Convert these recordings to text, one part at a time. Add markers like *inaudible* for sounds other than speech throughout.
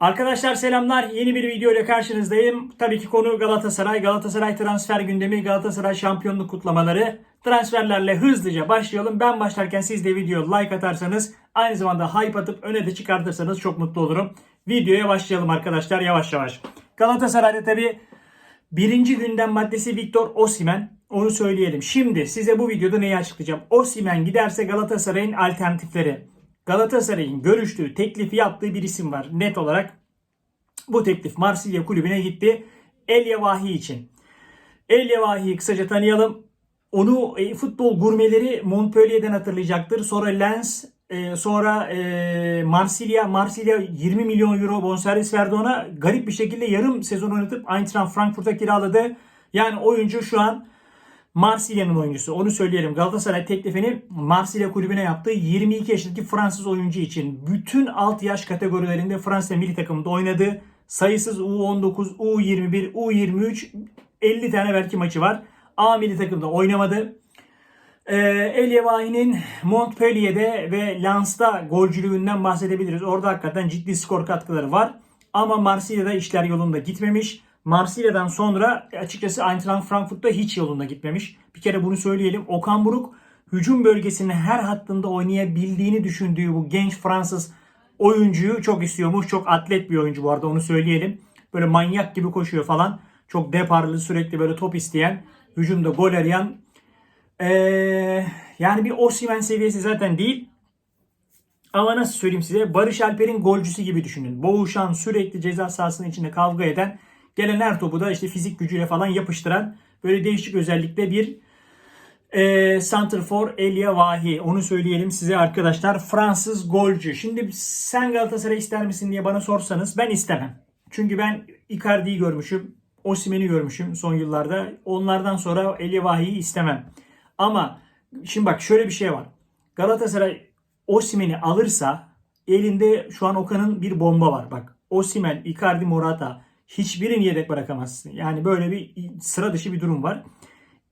Arkadaşlar selamlar. Yeni bir video ile karşınızdayım. Tabii ki konu Galatasaray. Galatasaray transfer gündemi, Galatasaray şampiyonluk kutlamaları. Transferlerle hızlıca başlayalım. Ben başlarken siz de video like atarsanız, aynı zamanda hype atıp öne de çıkartırsanız çok mutlu olurum. Videoya başlayalım arkadaşlar yavaş yavaş. Galatasaray'da tabii birinci gündem maddesi Victor Osimen. Onu söyleyelim. Şimdi size bu videoda neyi açıklayacağım? Osimen giderse Galatasaray'ın alternatifleri. Galatasaray'ın görüştüğü, teklifi yaptığı bir isim var net olarak. Bu teklif Marsilya kulübüne gitti. El Vahi için. El Vahi'yi kısaca tanıyalım. Onu e, futbol gurmeleri Montpellier'den hatırlayacaktır. Sonra Lens, e, sonra e, Marsilya. Marsilya 20 milyon euro bonservis verdi ona. Garip bir şekilde yarım sezon oynatıp Eintracht Frankfurt'a kiraladı. Yani oyuncu şu an Marsilya'nın oyuncusu. Onu söyleyelim. Galatasaray teklifini Marsilya kulübüne yaptı. 22 yaşındaki Fransız oyuncu için bütün alt yaş kategorilerinde Fransa milli takımında oynadı. Sayısız U19, U21, U23 50 tane belki maçı var. A milli takımda oynamadı. Ee, El Montpellier'de ve Lens'ta golcülüğünden bahsedebiliriz. Orada hakikaten ciddi skor katkıları var. Ama Marsilya'da işler yolunda gitmemiş. Marsilya'dan sonra açıkçası Eintracht Frankfurt'ta hiç yolunda gitmemiş. Bir kere bunu söyleyelim. Okan Buruk hücum bölgesinin her hattında oynayabildiğini düşündüğü bu genç Fransız oyuncuyu çok istiyormuş. Çok atlet bir oyuncu bu arada onu söyleyelim. Böyle manyak gibi koşuyor falan. Çok deparlı sürekli böyle top isteyen, hücumda gol arayan. Ee, yani bir Osimhen seviyesi zaten değil. Ama nasıl söyleyeyim size Barış Alper'in golcüsü gibi düşünün. Boğuşan sürekli ceza sahasının içinde kavga eden gelen her topu da işte fizik gücüyle falan yapıştıran böyle değişik özellikle bir e, Center for Elia Vahi. Onu söyleyelim size arkadaşlar. Fransız golcü. Şimdi sen Galatasaray ister misin diye bana sorsanız ben istemem. Çünkü ben Icardi'yi görmüşüm. Osimhen'i görmüşüm son yıllarda. Onlardan sonra Elia Vahi'yi istemem. Ama şimdi bak şöyle bir şey var. Galatasaray Osimhen'i alırsa elinde şu an Okan'ın bir bomba var. Bak Osimhen, Icardi, Morata hiçbirini yedek bırakamazsın. Yani böyle bir sıra dışı bir durum var.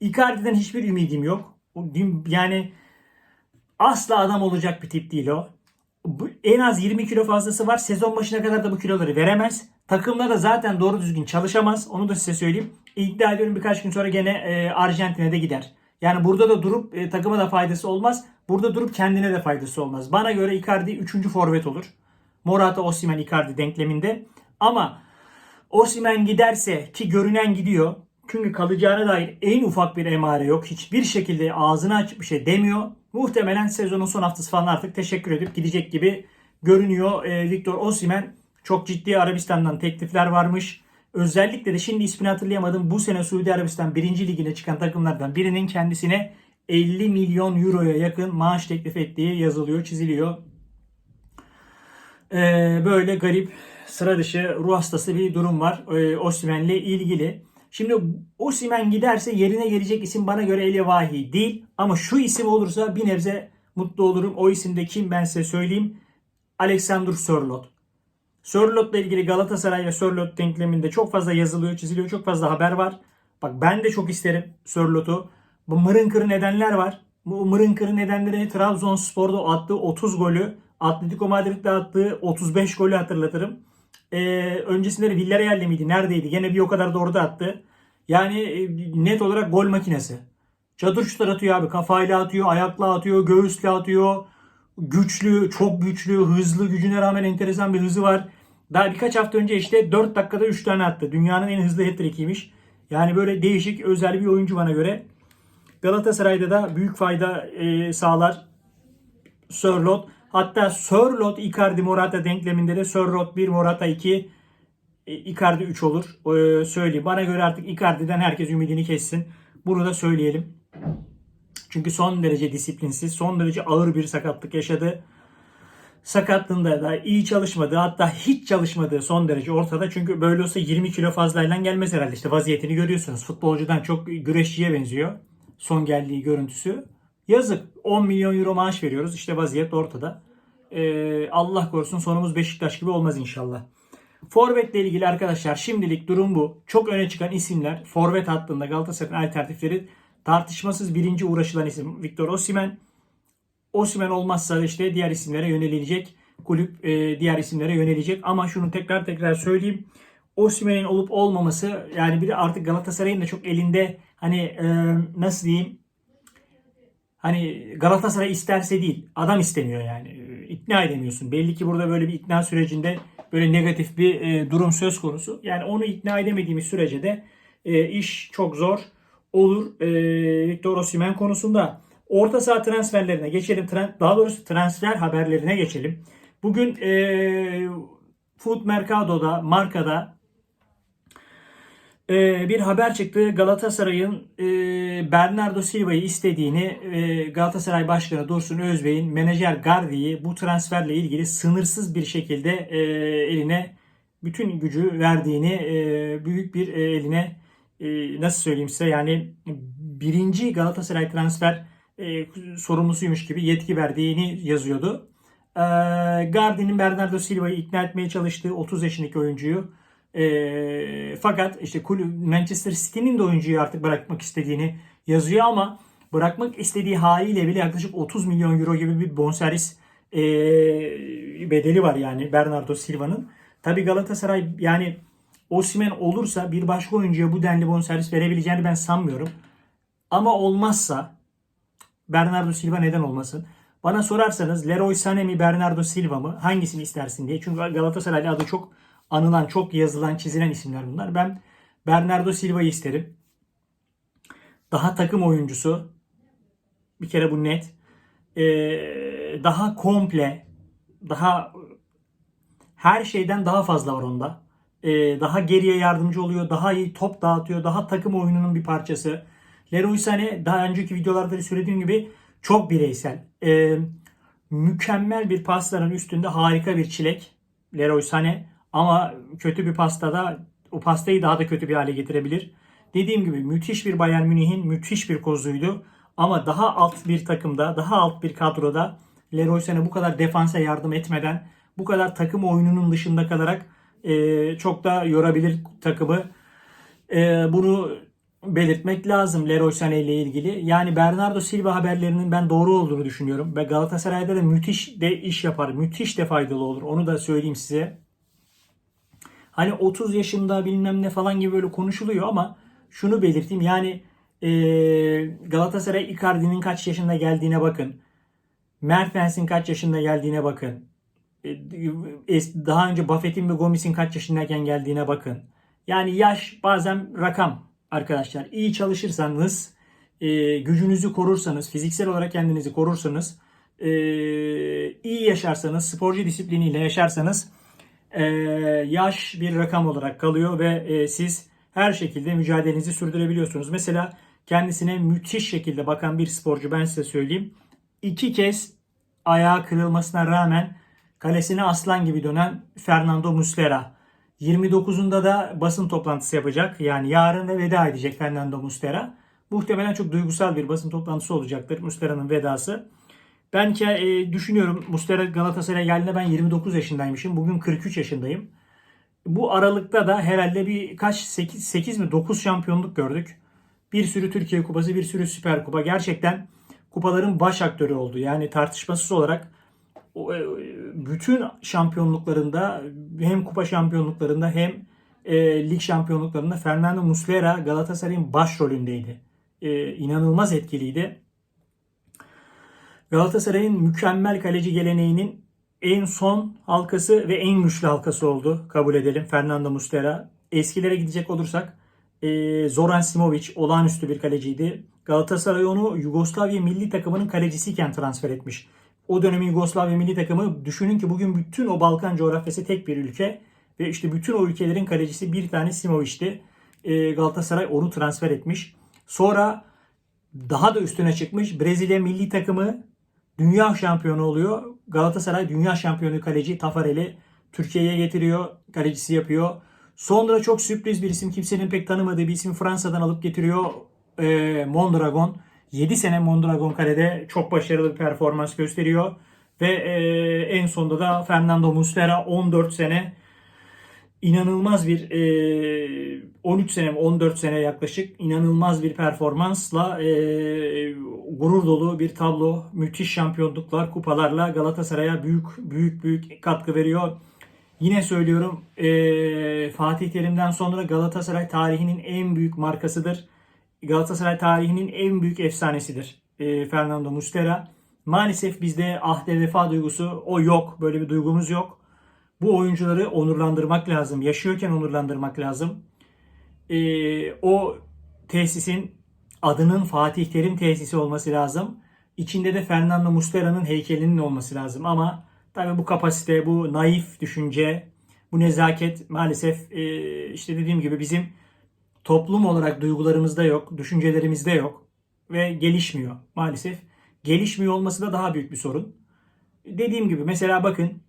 Icardi'den hiçbir ümidim yok. Yani asla adam olacak bir tip değil o. En az 20 kilo fazlası var. Sezon başına kadar da bu kiloları veremez. Takımda da zaten doğru düzgün çalışamaz. Onu da size söyleyeyim. İddia ediyorum birkaç gün sonra gene e, Arjantin'e de gider. Yani burada da durup e, takıma da faydası olmaz. Burada durup kendine de faydası olmaz. Bana göre Icardi 3. forvet olur. Morata, Osimhen, Icardi denkleminde. Ama Osimhen giderse ki görünen gidiyor. Çünkü kalacağına dair en ufak bir emare yok. Hiçbir şekilde ağzını açıp bir şey demiyor. Muhtemelen sezonun son haftası falan artık teşekkür edip gidecek gibi görünüyor. E, Victor Osimhen çok ciddi Arabistan'dan teklifler varmış. Özellikle de şimdi ismini hatırlayamadım. Bu sene Suudi Arabistan 1. ligine çıkan takımlardan birinin kendisine 50 milyon euroya yakın maaş teklif ettiği yazılıyor, çiziliyor. Ee, böyle garip, sıra dışı, ruh hastası bir durum var ee, Osimhen'le ilgili. Şimdi Osimhen giderse yerine gelecek isim bana göre El Vahi değil. Ama şu isim olursa bir nebze mutlu olurum. O isim de kim ben size söyleyeyim. Alexander Sörloth. Sörloth'la ilgili Galatasaray ve Sörloth denkleminde çok fazla yazılıyor, çiziliyor. Çok fazla haber var. Bak ben de çok isterim Sörloth'u. Bu mırın kırı nedenler var. Bu mırın kırı nedenleri Trabzonspor'da attığı 30 golü, Atletico Madrid'de attığı 35 golü hatırlatırım. Ee, öncesinde de Villarreal'de miydi? Neredeydi? Gene bir o kadar da orada attı. Yani e, net olarak gol makinesi. Çadır şutlar atıyor abi. Kafayla atıyor, ayakla atıyor, göğüsle atıyor. Güçlü, çok güçlü, hızlı. Gücüne rağmen enteresan bir hızı var. Daha birkaç hafta önce işte 4 dakikada 3 tane attı. Dünyanın en hızlı hat-trick'iymiş. Yani böyle değişik, özel bir oyuncu bana göre. Galatasaray'da da büyük fayda e, sağlar Sörlot. Hatta Sörlot Icardi Morata denkleminde de Sörlot 1 Morata 2 e, Icardi 3 olur. E, söyleyeyim. Bana göre artık Icardi'den herkes ümidini kessin. Bunu da söyleyelim. Çünkü son derece disiplinsiz, son derece ağır bir sakatlık yaşadı. Sakatlığında da iyi çalışmadı hatta hiç çalışmadığı son derece ortada. Çünkü böyle olsa 20 kilo fazlayla gelmez herhalde. İşte vaziyetini görüyorsunuz. Futbolcudan çok güreşçiye benziyor. Son geldiği görüntüsü. Yazık 10 milyon euro maaş veriyoruz. İşte vaziyet ortada. Ee, Allah korusun sonumuz Beşiktaş gibi olmaz inşallah. Forvet'le ilgili arkadaşlar şimdilik durum bu. Çok öne çıkan isimler Forvet hattında Galatasaray'ın alternatifleri tartışmasız birinci uğraşılan isim Victor Osimhen. Osimhen olmazsa işte diğer isimlere yönelilecek. kulüp e, diğer isimlere yönelecek. Ama şunu tekrar tekrar söyleyeyim. Osimhen'in olup olmaması yani bir de artık Galatasaray'ın da çok elinde hani e, nasıl diyeyim hani Galatasaray isterse değil adam istemiyor yani E, ikna edemiyorsun. Belli ki burada böyle bir ikna sürecinde böyle negatif bir e, durum söz konusu. Yani onu ikna edemediğimiz sürece de e, iş çok zor olur. E, Victor Osimhen konusunda orta saha transferlerine geçelim. Tran- daha doğrusu transfer haberlerine geçelim. Bugün e, Food Mercado'da, markada e, bir haber çıktı. Galatasaray'ın e, Bernardo Silva'yı istediğini e, Galatasaray Başkanı Dursun Özbey'in menajer Gardi'yi bu transferle ilgili sınırsız bir şekilde e, eline bütün gücü verdiğini e, büyük bir e, eline e, nasıl söyleyeyim size yani birinci Galatasaray transfer e, sorumlusuymuş gibi yetki verdiğini yazıyordu. E, Gardi'nin Bernardo Silva'yı ikna etmeye çalıştığı 30 yaşındaki oyuncuyu e, fakat işte Manchester City'nin de oyuncuyu artık bırakmak istediğini yazıyor ama bırakmak istediği haliyle bile yaklaşık 30 milyon euro gibi bir bonservis e, bedeli var yani Bernardo Silva'nın. Tabi Galatasaray yani Osimhen olursa bir başka oyuncuya bu denli bonservis verebileceğini ben sanmıyorum. Ama olmazsa Bernardo Silva neden olmasın? Bana sorarsanız Leroy Sané mi Bernardo Silva mı hangisini istersin diye. Çünkü Galatasaray'da adı çok anılan, çok yazılan, çizilen isimler bunlar. Ben Bernardo Silva'yı isterim. Daha takım oyuncusu. Bir kere bu net. Ee, daha komple, daha her şeyden daha fazla var onda. Ee, daha geriye yardımcı oluyor, daha iyi top dağıtıyor, daha takım oyununun bir parçası. Leroy Sané daha önceki videolarda da söylediğim gibi çok bireysel. Ee, mükemmel bir pasların üstünde harika bir çilek. Leroy Sané ama kötü bir pastada o pastayı daha da kötü bir hale getirebilir. Dediğim gibi müthiş bir Bayern Münih'in müthiş bir kozuydu. Ama daha alt bir takımda, daha alt bir kadroda Leroy Sané bu kadar defansa yardım etmeden, bu kadar takım oyununun dışında kalarak e, çok da yorabilir takımı. E, bunu belirtmek lazım Leroy Sané ile ilgili. Yani Bernardo Silva haberlerinin ben doğru olduğunu düşünüyorum. Ve Galatasaray'da da müthiş de iş yapar. Müthiş de faydalı olur. Onu da söyleyeyim size. Hani 30 yaşında bilmem ne falan gibi böyle konuşuluyor ama şunu belirteyim. Yani e, Galatasaray Icardi'nin kaç yaşında geldiğine bakın. Mertens'in kaç yaşında geldiğine bakın. E, daha önce Buffett'in ve Gomis'in kaç yaşındayken geldiğine bakın. Yani yaş bazen rakam arkadaşlar. İyi çalışırsanız, e, gücünüzü korursanız, fiziksel olarak kendinizi korursanız, e, iyi yaşarsanız, sporcu disipliniyle yaşarsanız e, yaş bir rakam olarak kalıyor ve e, siz her şekilde mücadelenizi sürdürebiliyorsunuz. Mesela kendisine müthiş şekilde bakan bir sporcu ben size söyleyeyim. İki kez ayağı kırılmasına rağmen kalesine aslan gibi dönen Fernando Muslera. 29'unda da basın toplantısı yapacak. Yani yarın da veda edecek Fernando Muslera. Muhtemelen çok duygusal bir basın toplantısı olacaktır Muslera'nın vedası. Ben ki e, düşünüyorum Muslera Galatasaray'a geldiğinde ben 29 yaşındaymışım. Bugün 43 yaşındayım. Bu aralıkta da herhalde bir kaç 8, 8 mi 9 şampiyonluk gördük. Bir sürü Türkiye Kupası, bir sürü Süper Kupa. Gerçekten kupaların baş aktörü oldu. Yani tartışmasız olarak e, bütün şampiyonluklarında hem kupa şampiyonluklarında hem e, lig şampiyonluklarında Fernando Muslera Galatasaray'ın başrolündeydi. E, inanılmaz etkiliydi. Galatasaray'ın mükemmel kaleci geleneğinin en son halkası ve en güçlü halkası oldu. Kabul edelim Fernando Muslera. Eskilere gidecek olursak e, Zoran Simovic olağanüstü bir kaleciydi. Galatasaray onu Yugoslavya milli takımının kalecisiyken transfer etmiş. O dönemin Yugoslavya milli takımı düşünün ki bugün bütün o Balkan coğrafyası tek bir ülke ve işte bütün o ülkelerin kalecisi bir tane Simovic'ti. E, Galatasaray onu transfer etmiş. Sonra daha da üstüne çıkmış Brezilya milli takımı dünya şampiyonu oluyor. Galatasaray dünya şampiyonu kaleci Tafarel'i Türkiye'ye getiriyor. Kalecisi yapıyor. Sonra çok sürpriz bir isim kimsenin pek tanımadığı bir isim Fransa'dan alıp getiriyor. E, Mondragon. 7 sene Mondragon kalede çok başarılı bir performans gösteriyor. Ve e, en sonunda da Fernando Muslera 14 sene inanılmaz bir e, 13 sene 14 sene yaklaşık inanılmaz bir performansla e, gurur dolu bir tablo, müthiş şampiyonluklar, kupalarla Galatasaray'a büyük büyük büyük katkı veriyor. Yine söylüyorum e, Fatih Terim'den sonra Galatasaray tarihinin en büyük markasıdır. Galatasaray tarihinin en büyük efsanesidir. E, Fernando Muslera. Maalesef bizde ahde vefa duygusu o yok. Böyle bir duygumuz yok. Bu oyuncuları onurlandırmak lazım. Yaşıyorken onurlandırmak lazım. E, o tesisin adının Fatih Terim tesisi olması lazım. İçinde de Fernando Muslera'nın heykelinin olması lazım. Ama tabii bu kapasite, bu naif düşünce, bu nezaket maalesef e, işte dediğim gibi bizim toplum olarak duygularımızda yok, düşüncelerimizde yok ve gelişmiyor maalesef. Gelişmiyor olması da daha büyük bir sorun. Dediğim gibi mesela bakın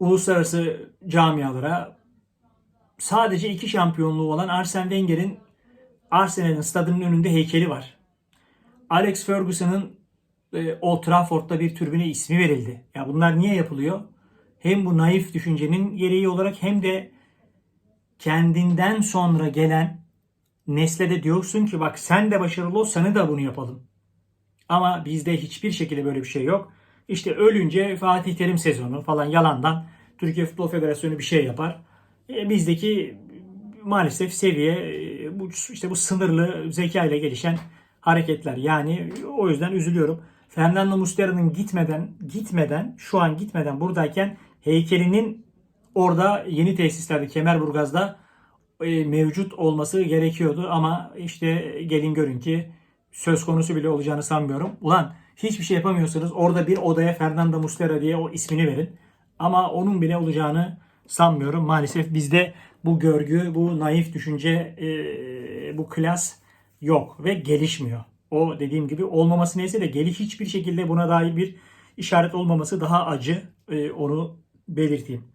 uluslararası camialara sadece iki şampiyonluğu olan Arsene Wenger'in Arsenal'in stadının önünde heykeli var. Alex Ferguson'ın e, Old Trafford'da bir türbüne ismi verildi. Ya bunlar niye yapılıyor? Hem bu naif düşüncenin gereği olarak hem de kendinden sonra gelen nesle diyorsun ki bak sen de başarılı ol sana da bunu yapalım. Ama bizde hiçbir şekilde böyle bir şey yok. İşte ölünce Fatih Terim sezonu falan yalandan Türkiye Futbol Federasyonu bir şey yapar. E, bizdeki maalesef seviye e, bu işte bu sınırlı zeka ile gelişen hareketler. Yani o yüzden üzülüyorum. Fernando Muslera'nın gitmeden gitmeden şu an gitmeden buradayken heykelinin orada yeni tesislerde Kemerburgaz'da e, mevcut olması gerekiyordu ama işte gelin görün ki söz konusu bile olacağını sanmıyorum. Ulan hiçbir şey yapamıyorsanız orada bir odaya Fernando Muslera diye o ismini verin. Ama onun bile olacağını sanmıyorum. Maalesef bizde bu görgü, bu naif düşünce, e, bu klas yok ve gelişmiyor. O dediğim gibi olmaması neyse de geliş hiçbir şekilde buna dair bir işaret olmaması daha acı. E, onu belirteyim.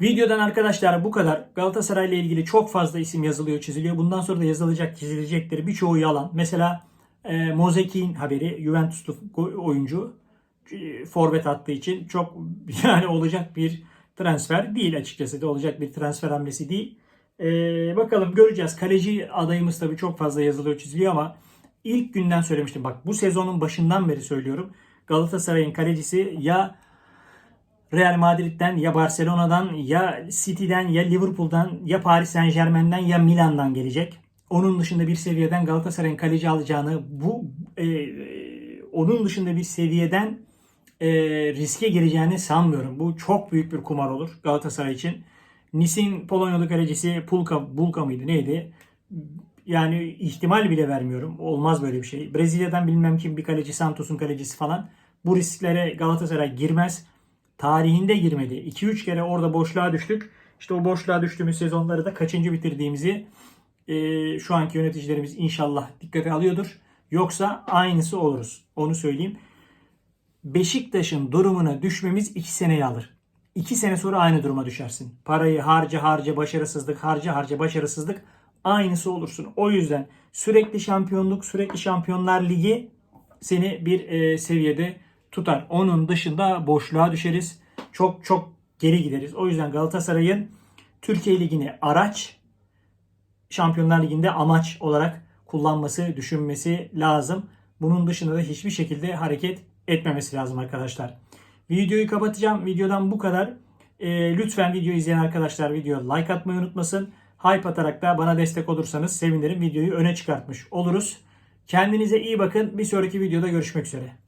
Videodan arkadaşlar bu kadar. Galatasaray ile ilgili çok fazla isim yazılıyor, çiziliyor. Bundan sonra da yazılacak, çizilecekleri birçoğu yalan. Mesela e, Mozek'in haberi, Juventuslu oyuncu e, forvet attığı için çok *laughs* yani olacak bir transfer değil açıkçası da olacak bir transfer hamlesi değil. E, bakalım göreceğiz. Kaleci adayımız tabii çok fazla yazılıyor, çiziliyor ama ilk günden söylemiştim. Bak bu sezonun başından beri söylüyorum. Galatasaray'ın kalecisi ya Real Madrid'den ya Barcelona'dan ya City'den ya Liverpool'dan ya Paris Saint Germain'den ya Milan'dan gelecek. Onun dışında bir seviyeden Galatasaray'ın kaleci alacağını bu e, onun dışında bir seviyeden e, riske gireceğini sanmıyorum. Bu çok büyük bir kumar olur Galatasaray için. Nis'in Polonyalı kalecisi Pulka, Bulka mıydı neydi? Yani ihtimal bile vermiyorum. Olmaz böyle bir şey. Brezilya'dan bilmem kim bir kaleci Santos'un kalecisi falan. Bu risklere Galatasaray girmez. Tarihinde girmedi. 2-3 kere orada boşluğa düştük. İşte o boşluğa düştüğümüz sezonları da kaçıncı bitirdiğimizi e, şu anki yöneticilerimiz inşallah dikkate alıyordur. Yoksa aynısı oluruz. Onu söyleyeyim. Beşiktaş'ın durumuna düşmemiz 2 seneyi alır. 2 sene sonra aynı duruma düşersin. Parayı harca harca başarısızlık, harca harca başarısızlık aynısı olursun. O yüzden sürekli şampiyonluk, sürekli şampiyonlar ligi seni bir e, seviyede tutar. Onun dışında boşluğa düşeriz. Çok çok geri gideriz. O yüzden Galatasaray'ın Türkiye Ligi'ni araç, Şampiyonlar Ligi'nde amaç olarak kullanması, düşünmesi lazım. Bunun dışında da hiçbir şekilde hareket etmemesi lazım arkadaşlar. Videoyu kapatacağım. Videodan bu kadar. E, lütfen video izleyen arkadaşlar videoya like atmayı unutmasın. Hype atarak da bana destek olursanız sevinirim. Videoyu öne çıkartmış oluruz. Kendinize iyi bakın. Bir sonraki videoda görüşmek üzere.